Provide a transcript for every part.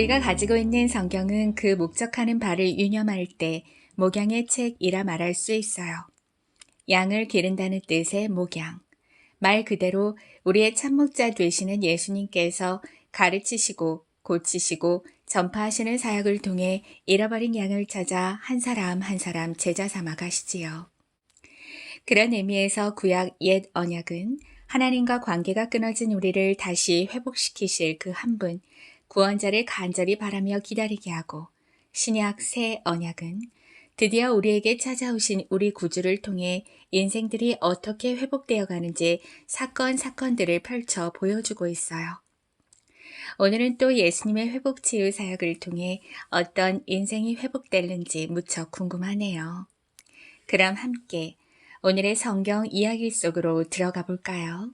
우리가 가지고 있는 성경은 그 목적하는 바를 유념할 때 목양의 책이라 말할 수 있어요. 양을 기른다는 뜻의 목양. 말 그대로 우리의 참목자 되시는 예수님께서 가르치시고 고치시고 전파하시는 사역을 통해 잃어버린 양을 찾아 한 사람 한 사람 제자 삼아 가시지요. 그런 의미에서 구약 옛 언약은 하나님과 관계가 끊어진 우리를 다시 회복시키실 그 한 분, 구원자를 간절히 바라며 기다리게 하고 신약 새 언약은 드디어 우리에게 찾아오신 우리 구주를 통해 인생들이 어떻게 회복되어 가는지 사건 사건들을 펼쳐 보여주고 있어요. 오늘은 또 예수님의 회복 치유 사역을 통해 어떤 인생이 회복될는지 무척 궁금하네요. 그럼 함께 오늘의 성경 이야기 속으로 들어가 볼까요?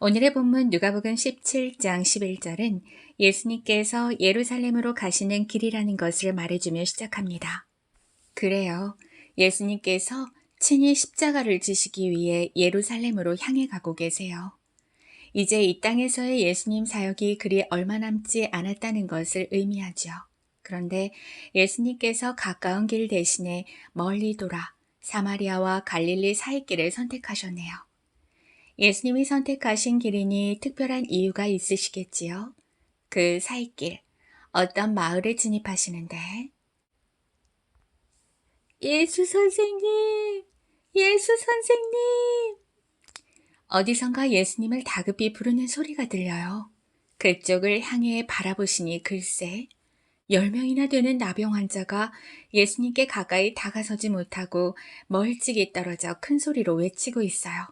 오늘의 본문 누가복음 17장 11절은 예수님께서 예루살렘으로 가시는 길이라는 것을 말해주며 시작합니다. 그래요. 예수님께서 친히 십자가를 지시기 위해 예루살렘으로 향해 가고 계세요. 이제 이 땅에서의 예수님 사역이 그리 얼마 남지 않았다는 것을 의미하죠. 그런데 예수님께서 가까운 길 대신에 멀리 돌아 사마리아와 갈릴리 사이길을 선택하셨네요. 예수님이 선택하신 길이니 특별한 이유가 있으시겠지요. 그 사이길, 어떤 마을에 진입하시는데 예수 선생님! 예수 선생님! 어디선가 예수님을 다급히 부르는 소리가 들려요. 그쪽을 향해 바라보시니 글쎄, 열 명이나 되는 나병 환자가 예수님께 가까이 다가서지 못하고 멀찍이 떨어져 큰 소리로 외치고 있어요.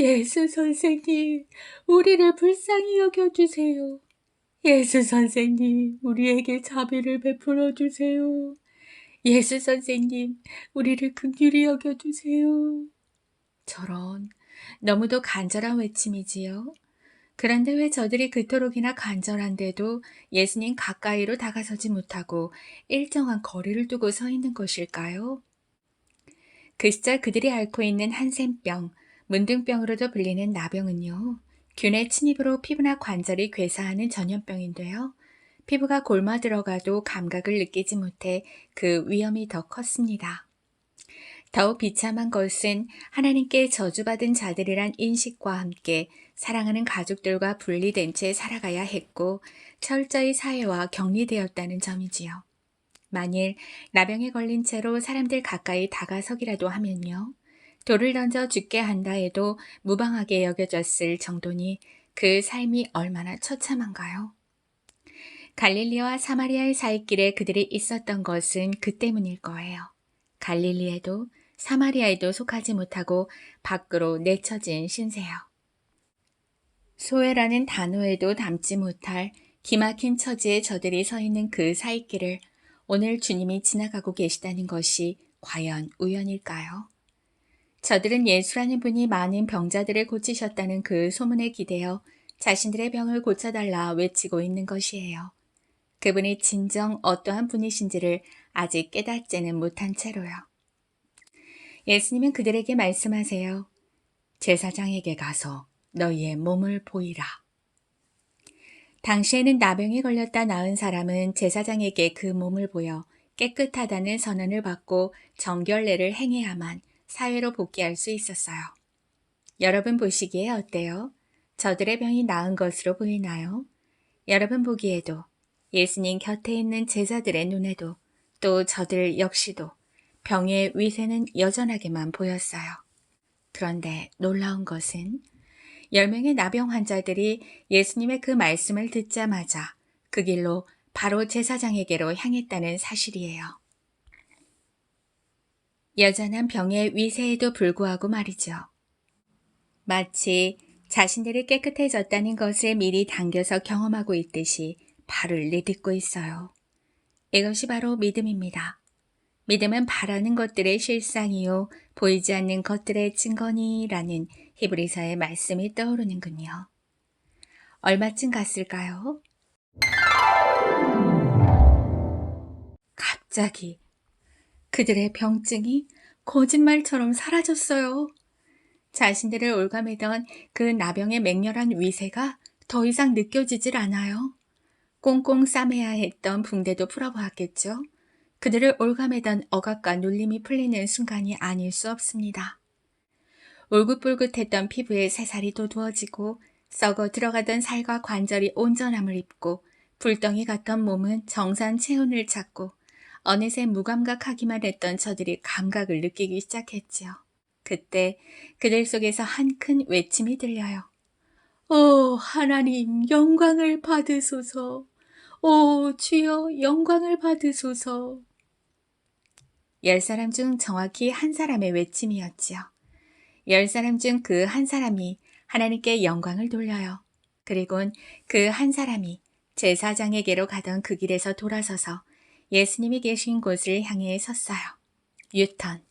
예수 선생님, 우리를 불쌍히 여겨주세요. 예수 선생님, 우리에게 자비를 베풀어 주세요. 예수 선생님, 우리를 긍휼히 여겨주세요. 저런 너무도 간절한 외침이지요. 그런데 왜 저들이 그토록이나 간절한데도 예수님 가까이로 다가서지 못하고 일정한 거리를 두고 서 있는 것일까요? 그 시절 그들이 앓고 있는 한센병, 문둥병으로도 불리는 나병은요, 균의 침입으로 피부나 관절이 괴사하는 전염병인데요. 피부가 골마 들어가도 감각을 느끼지 못해 그 위험이 더 컸습니다. 더욱 비참한 것은 하나님께 저주받은 자들이란 인식과 함께 사랑하는 가족들과 분리된 채 살아가야 했고 철저히 사회와 격리되었다는 점이지요. 만일 나병에 걸린 채로 사람들 가까이 다가서기라도 하면요. 돌을 던져 죽게 한다 해도 무방하게 여겨졌을 정도니 그 삶이 얼마나 처참한가요? 갈릴리와 사마리아의 사이길에 그들이 있었던 것은 그 때문일 거예요. 갈릴리에도 사마리아에도 속하지 못하고 밖으로 내쳐진 신세요. 소외라는 단어에도 담지 못할 기막힌 처지에 저들이 서 있는 그 사이길을 오늘 주님이 지나가고 계시다는 것이 과연 우연일까요? 저들은 예수라는 분이 많은 병자들을 고치셨다는 그 소문에 기대어 자신들의 병을 고쳐달라 외치고 있는 것이에요. 그분이 진정 어떠한 분이신지를 아직 깨닫지는 못한 채로요. 예수님은 그들에게 말씀하세요. 제사장에게 가서 너희의 몸을 보이라. 당시에는 나병에 걸렸다 나은 사람은 제사장에게 그 몸을 보여 깨끗하다는 선언을 받고 정결례를 행해야만 사회로 복귀할 수 있었어요. 여러분 보시기에 어때요? 저들의 병이 나은 것으로 보이나요? 여러분 보기에도 예수님 곁에 있는 제자들의 눈에도 또 저들 역시도 병의 위세는 여전하게만 보였어요. 그런데 놀라운 것은 열 명의 나병 환자들이 예수님의 그 말씀을 듣자마자 그 길로 바로 제사장에게로 향했다는 사실이에요. 여전한 병의 위세에도 불구하고 말이죠. 마치 자신들이 깨끗해졌다는 것을 미리 당겨서 경험하고 있듯이 발을 내딛고 있어요. 이것이 바로 믿음입니다. 믿음은 바라는 것들의 실상이요, 보이지 않는 것들의 증거니라는 히브리서의 말씀이 떠오르는군요. 얼마쯤 갔을까요? 갑자기 그들의 병증이 거짓말처럼 사라졌어요. 자신들을 올가매던 그 나병의 맹렬한 위세가 더 이상 느껴지질 않아요. 꽁꽁 싸매야 했던 붕대도 풀어보았겠죠. 그들을 올가매던 억압과 눌림이 풀리는 순간이 아닐 수 없습니다. 울긋불긋했던 피부에 새살이 돋우어지고 썩어 들어가던 살과 관절이 온전함을 입고 불덩이 같던 몸은 정산 체온을 찾고 어느새 무감각하기만 했던 저들이 감각을 느끼기 시작했지요. 그때 그들 속에서 한 큰 외침이 들려요. 오, 하나님, 영광을 받으소서. 오, 주여, 영광을 받으소서. 열 사람 중 정확히 한 사람의 외침이었지요. 열 사람 중 그 한 사람이 하나님께 영광을 돌려요. 그리곤 그 한 사람이 제사장에게로 가던 그 길에서 돌아서서 예수님이 계신 곳을 향해 섰어요. 유턴.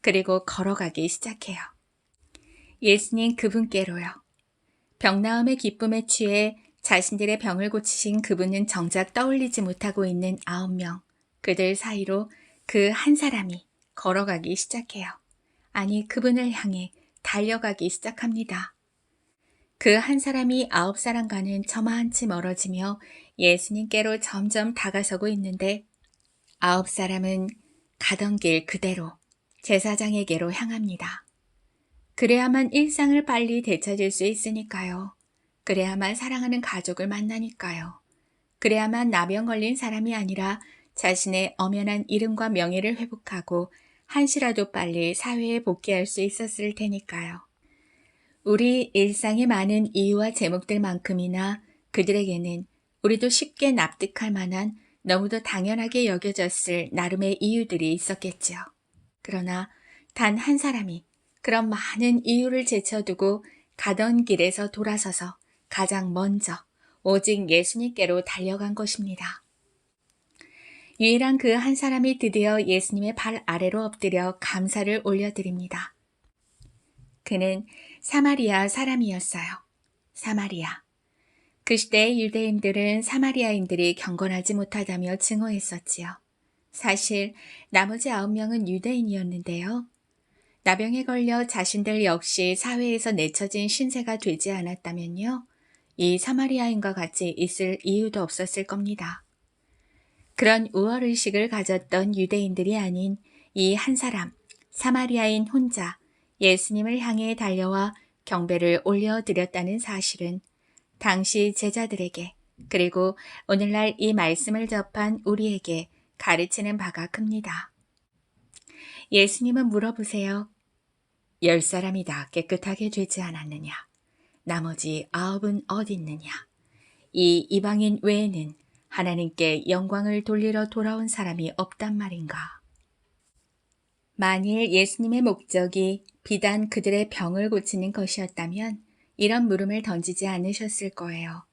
그리고 걸어가기 시작해요. 예수님 그분께로요. 병나음의 기쁨에 취해 자신들의 병을 고치신 그분은 정작 떠올리지 못하고 있는 아홉 명. 그들 사이로 그 한 사람이 걸어가기 시작해요. 아니, 그분을 향해 달려가기 시작합니다. 그 한 사람이 아홉 사람과는 저만치 멀어지며 예수님께로 점점 다가서고 있는데 아홉 사람은 가던 길 그대로 제사장에게로 향합니다. 그래야만 일상을 빨리 되찾을 수 있으니까요. 그래야만 사랑하는 가족을 만나니까요. 그래야만 나병 걸린 사람이 아니라 자신의 엄연한 이름과 명예를 회복하고 한시라도 빨리 사회에 복귀할 수 있었을 테니까요. 우리 일상의 많은 이유와 제목들만큼이나 그들에게는 우리도 쉽게 납득할 만한 너무도 당연하게 여겨졌을 나름의 이유들이 있었겠지요. 그러나 단 한 사람이 그런 많은 이유를 제쳐두고 가던 길에서 돌아서서 가장 먼저 오직 예수님께로 달려간 것입니다. 유일한 그 한 사람이 드디어 예수님의 발 아래로 엎드려 감사를 올려드립니다. 그는 사마리아 사람이었어요. 사마리아. 그 시대의 유대인들은 사마리아인들이 경건하지 못하다며 증오했었지요. 사실 나머지 아홉 명은 유대인이었는데요. 나병에 걸려 자신들 역시 사회에서 내쳐진 신세가 되지 않았다면요. 이 사마리아인과 같이 있을 이유도 없었을 겁니다. 그런 우월의식을 가졌던 유대인들이 아닌 이 한 사람, 사마리아인 혼자 예수님을 향해 달려와 경배를 올려드렸다는 사실은 당시 제자들에게 그리고 오늘날 이 말씀을 접한 우리에게 가르치는 바가 큽니다. 예수님은 물어보세요. 열 사람이 다 깨끗하게 되지 않았느냐? 나머지 아홉은 어디 있느냐? 이 이방인 외에는 하나님께 영광을 돌리러 돌아온 사람이 없단 말인가? 만일 예수님의 목적이 비단 그들의 병을 고치는 것이었다면 이런 물음을 던지지 않으셨을 거예요.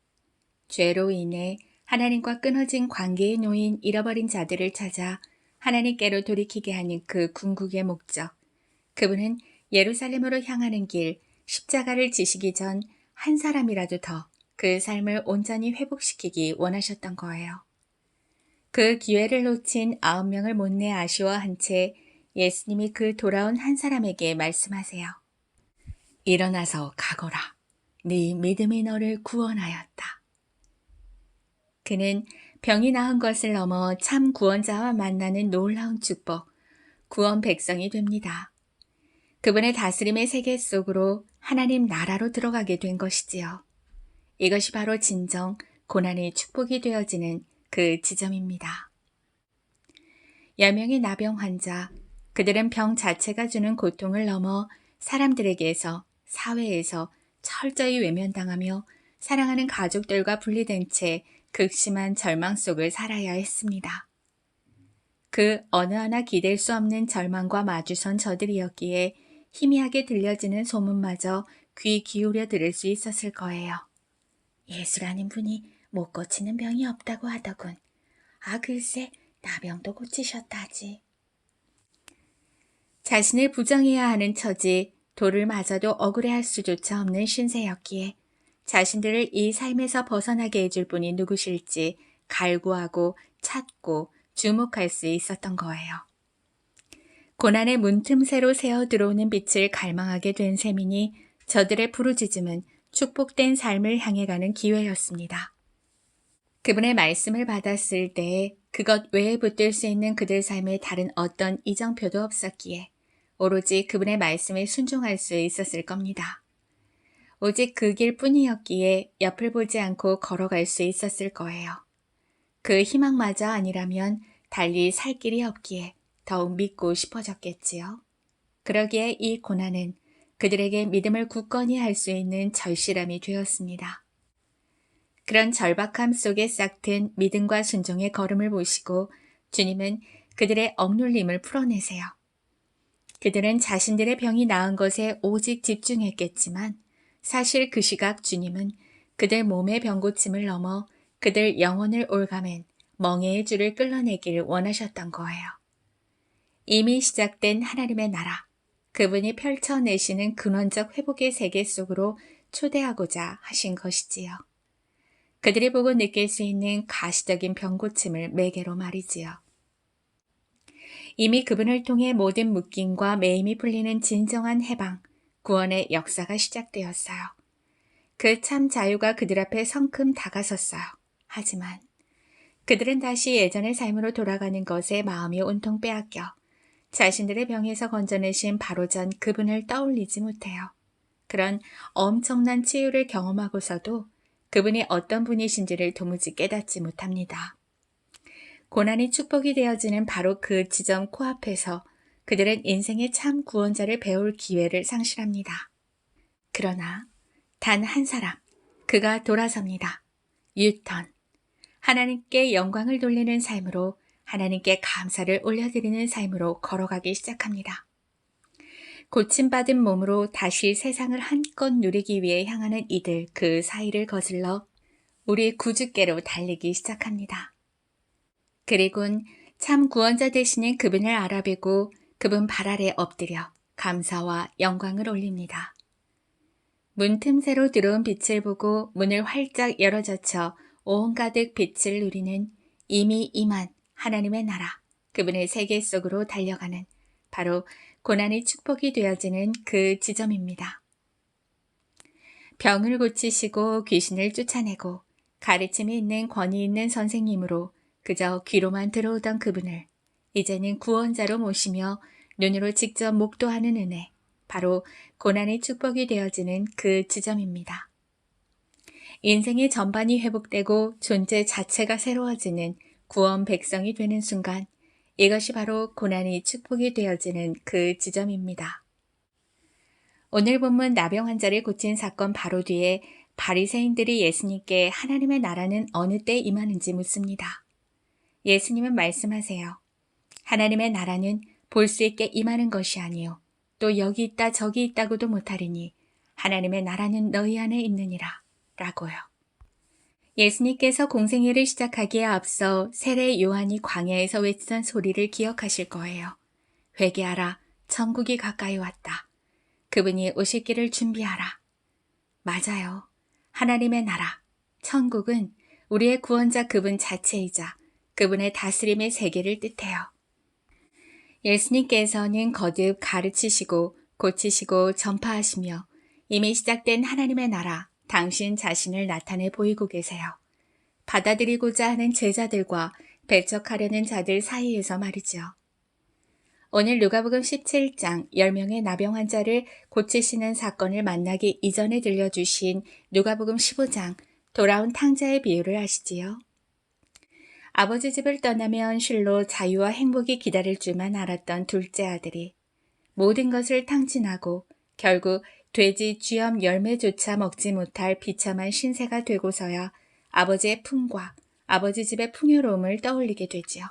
죄로 인해 하나님과 끊어진 관계에 놓인 잃어버린 자들을 찾아 하나님께로 돌이키게 하는 그 궁극의 목적. 그분은 예루살렘으로 향하는 길 십자가를 지시기 전 한 사람이라도 더 그 삶을 온전히 회복시키기 원하셨던 거예요. 그 기회를 놓친 아홉 명을 못내 아쉬워한 채 예수님이 그 돌아온 한 사람에게 말씀하세요. 일어나서 가거라. 네 믿음이 너를 구원하였다. 그는 병이 나은 것을 넘어 참 구원자와 만나는 놀라운 축복, 구원 백성이 됩니다. 그분의 다스림의 세계 속으로 하나님 나라로 들어가게 된 것이지요. 이것이 바로 진정 고난의 축복이 되어지는 그 지점입니다. 여명의 나병 환자, 그들은 병 자체가 주는 고통을 넘어 사람들에게서 사회에서 철저히 외면당하며 사랑하는 가족들과 분리된 채 극심한 절망 속을 살아야 했습니다. 그 어느 하나 기댈 수 없는 절망과 마주선 저들이었기에 희미하게 들려지는 소문마저 귀 기울여 들을 수 있었을 거예요. 예수라는 분이 못 고치는 병이 없다고 하더군. 아 글쎄 나병도 고치셨다지. 자신을 부정해야 하는 처지, 돌을 맞아도 억울해할 수조차 없는 신세였기에 자신들을 이 삶에서 벗어나게 해줄 분이 누구실지 갈구하고 찾고 주목할 수 있었던 거예요. 고난의 문틈새로 새어 들어오는 빛을 갈망하게 된 셈이니 저들의 부르짖음은 축복된 삶을 향해 가는 기회였습니다. 그분의 말씀을 받았을 때 그것 외에 붙들 수 있는 그들 삶에 다른 어떤 이정표도 없었기에 오로지 그분의 말씀에 순종할 수 있었을 겁니다. 오직 그 길 뿐이었기에 옆을 보지 않고 걸어갈 수 있었을 거예요. 그 희망마저 아니라면 달리 살 길이 없기에 더욱 믿고 싶어졌겠지요. 그러기에 이 고난은 그들에게 믿음을 굳건히 할 수 있는 절실함이 되었습니다. 그런 절박함 속에 싹튼 믿음과 순종의 걸음을 보시고 주님은 그들의 억눌림을 풀어내세요. 그들은 자신들의 병이 나은 것에 오직 집중했겠지만 사실 그 시각 주님은 그들 몸의 병고침을 넘어 그들 영혼을 올가맨 멍해의 줄을 끌어내기를 원하셨던 거예요. 이미 시작된 하나님의 나라, 그분이 펼쳐내시는 근원적 회복의 세계 속으로 초대하고자 하신 것이지요. 그들이 보고 느낄 수 있는 가시적인 병고침을 매개로 말이지요. 이미 그분을 통해 모든 묶임과 매임이 풀리는 진정한 해방, 구원의 역사가 시작되었어요. 그 참 자유가 그들 앞에 성큼 다가섰어요. 하지만 그들은 다시 예전의 삶으로 돌아가는 것에 마음이 온통 빼앗겨 자신들의 병에서 건져내신 바로 전 그분을 떠올리지 못해요. 그런 엄청난 치유를 경험하고서도 그분이 어떤 분이신지를 도무지 깨닫지 못합니다. 고난이 축복이 되어지는 바로 그 지점 코앞에서 그들은 인생의 참 구원자를 배울 기회를 상실합니다. 그러나 단 한 사람, 그가 돌아섭니다. 유턴. 하나님께 영광을 돌리는 삶으로 하나님께 감사를 올려드리는 삶으로 걸어가기 시작합니다. 고침받은 몸으로 다시 세상을 한껏 누리기 위해 향하는 이들 그 사이를 거슬러 우리 구주께로 달리기 시작합니다. 그리곤 참 구원자 되시는 그분을 알아뵈고 그분 발 아래 엎드려 감사와 영광을 올립니다. 문 틈새로 들어온 빛을 보고 문을 활짝 열어젖혀 온가득 빛을 누리는 이미 임한 하나님의 나라, 그분의 세계 속으로 달려가는 바로 고난이 축복이 되어지는 그 지점입니다. 병을 고치시고 귀신을 쫓아내고 가르침이 있는 권위 있는 선생님으로 그저 귀로만 들어오던 그분을 이제는 구원자로 모시며 눈으로 직접 목도하는 은혜, 바로 고난의 축복이 되어지는 그 지점입니다. 인생의 전반이 회복되고 존재 자체가 새로워지는 구원 백성이 되는 순간 이것이 바로 고난이 축복이 되어지는 그 지점입니다. 오늘 본문 나병 환자를 고친 사건 바로 뒤에 바리새인들이 예수님께 하나님의 나라는 어느 때 임하는지 묻습니다. 예수님은 말씀하세요. 하나님의 나라는 볼 수 있게 임하는 것이 아니요 또 여기 있다 저기 있다고도 못하리니 하나님의 나라는 너희 안에 있느니라 라고요. 예수님께서 공생애를 시작하기에 앞서 세례 요한이 광야에서 외치던 소리를 기억하실 거예요. 회개하라. 천국이 가까이 왔다. 그분이 오실 길을 준비하라. 맞아요. 하나님의 나라, 천국은 우리의 구원자 그분 자체이자 그분의 다스림의 세계를 뜻해요. 예수님께서는 거듭 가르치시고 고치시고 전파하시며 이미 시작된 하나님의 나라, 당신 자신을 나타내 보이고 계세요. 받아들이고자 하는 제자들과 배척하려는 자들 사이에서 말이죠. 오늘 누가복음 17장 10명의 나병 환자를 고치시는 사건을 만나기 이전에 들려주신 누가복음 15장 돌아온 탕자의 비유를 아시지요? 아버지 집을 떠나면 실로 자유와 행복이 기다릴 줄만 알았던 둘째 아들이 모든 것을 탕진하고 결국 돼지 쥐염 열매조차 먹지 못할 비참한 신세가 되고서야 아버지의 품과 아버지 집의 풍요로움을 떠올리게 되지요.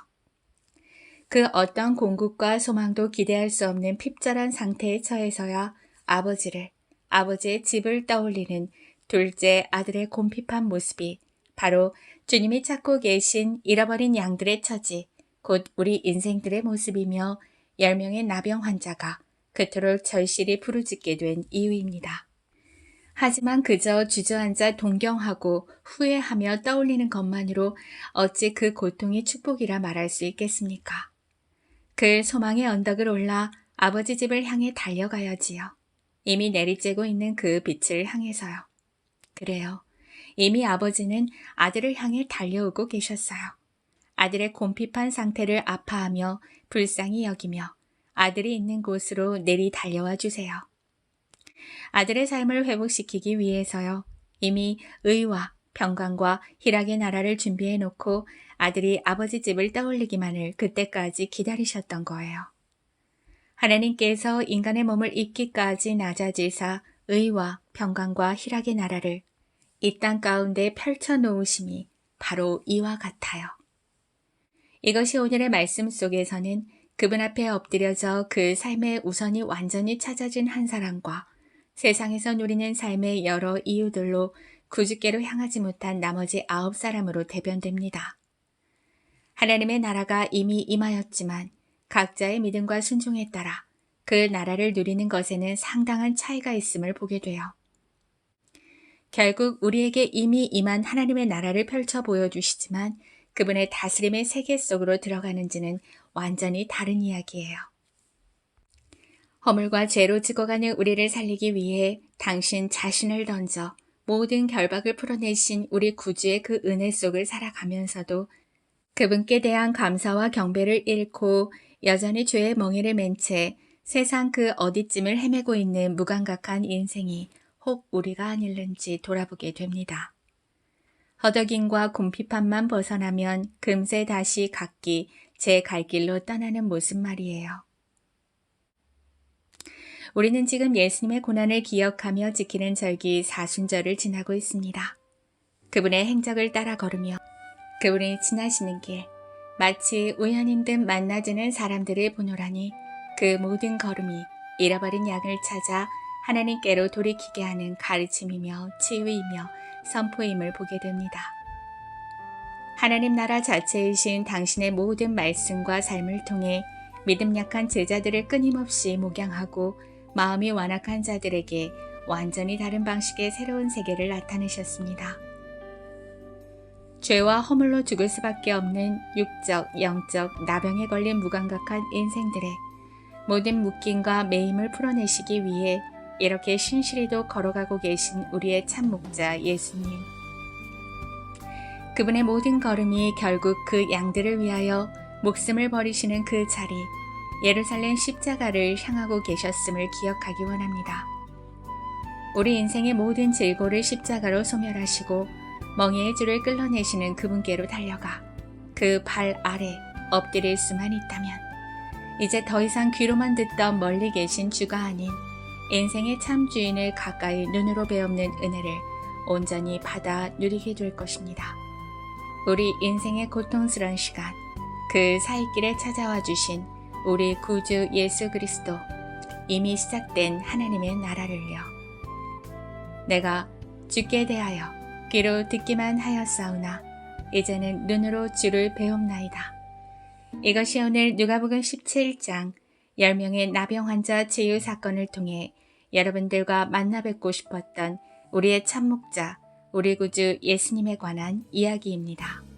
그 어떤 공급과 소망도 기대할 수 없는 핍절한 상태에 처해서야 아버지를, 아버지의 집을 떠올리는 둘째 아들의 곰핍한 모습이 바로 주님이 찾고 계신 잃어버린 양들의 처지, 곧 우리 인생들의 모습이며 열명의 나병 환자가 그토록 절실히 부르짖게 된 이유입니다. 하지만 그저 주저앉아 동경하고 후회하며 떠올리는 것만으로 어찌 그 고통이 축복이라 말할 수 있겠습니까? 그 소망의 언덕을 올라 아버지 집을 향해 달려가야지요. 이미 내리쬐고 있는 그 빛을 향해서요. 그래요. 이미 아버지는 아들을 향해 달려오고 계셨어요. 아들의 곰핍한 상태를 아파하며 불쌍히 여기며 아들이 있는 곳으로 내리 달려와 주세요. 아들의 삶을 회복시키기 위해서요. 이미 의와 평강과 희락의 나라를 준비해 놓고 아들이 아버지 집을 떠올리기만을 그때까지 기다리셨던 거예요. 하나님께서 인간의 몸을 입기까지 낮아지사 의와 평강과 희락의 나라를 이 땅 가운데 펼쳐 놓으심이 바로 이와 같아요. 이것이 오늘의 말씀 속에서는 그분 앞에 엎드려져 그 삶의 우선이 완전히 찾아진 한 사람과 세상에서 누리는 삶의 여러 이유들로 구주께로 향하지 못한 나머지 아홉 사람으로 대변됩니다. 하나님의 나라가 이미 임하였지만 각자의 믿음과 순종에 따라 그 나라를 누리는 것에는 상당한 차이가 있음을 보게 돼요. 결국 우리에게 이미 임한 하나님의 나라를 펼쳐 보여주시지만 그분의 다스림의 세계 속으로 들어가는지는 완전히 다른 이야기예요. 허물과 죄로 죽어가는 우리를 살리기 위해 당신 자신을 던져 모든 결박을 풀어내신 우리 구주의 그 은혜 속을 살아가면서도 그분께 대한 감사와 경배를 잃고 여전히 죄의 멍에를 맨 채 세상 그 어디쯤을 헤매고 있는 무감각한 인생이 혹 우리가 아닐는지 돌아보게 됩니다. 허덕임과 곰핍함만 벗어나면 금세 다시 각기 제 갈 길로 떠나는 모습 말이에요. 우리는 지금 예수님의 고난을 기억하며 지키는 절기 사순절을 지나고 있습니다. 그분의 행적을 따라 걸으며 그분이 지나시는 길, 마치 우연인 듯 만나지는 사람들을 보노라니 그 모든 걸음이 잃어버린 양을 찾아 하나님께로 돌이키게 하는 가르침이며 치유이며 선포임을 보게 됩니다. 하나님 나라 자체이신 당신의 모든 말씀과 삶을 통해 믿음 약한 제자들을 끊임없이 목양하고 마음이 완악한 자들에게 완전히 다른 방식의 새로운 세계를 나타내셨습니다. 죄와 허물로 죽을 수밖에 없는 육적, 영적, 나병에 걸린 무감각한 인생들의 모든 묶임과 매임을 풀어내시기 위해 이렇게 신실히도 걸어가고 계신 우리의 참 목자 예수님. 그분의 모든 걸음이 결국 그 양들을 위하여 목숨을 버리시는 그 자리, 예루살렘 십자가를 향하고 계셨음을 기억하기 원합니다. 우리 인생의 모든 질고를 십자가로 소멸하시고 멍에의 줄을 끌어내시는 그분께로 달려가 그 발 아래 엎드릴 수만 있다면 이제 더 이상 귀로만 듣던 멀리 계신 주가 아닌 인생의 참 주인을 가까이 눈으로 배우는 은혜를 온전히 받아 누리게 될 것입니다. 우리 인생의 고통스러운 시간, 그 사이길에 찾아와 주신 우리 구주 예수 그리스도, 이미 시작된 하나님의 나라를요. 내가 죽게 대하여 귀로 듣기만 하였사오나 이제는 눈으로 주를 배움나이다. 이것이 오늘 누가복음 17장 10명의 나병 환자 치유 사건을 통해 여러분들과 만나 뵙고 싶었던 우리의 참목자, 우리 구주 예수님에 관한 이야기입니다.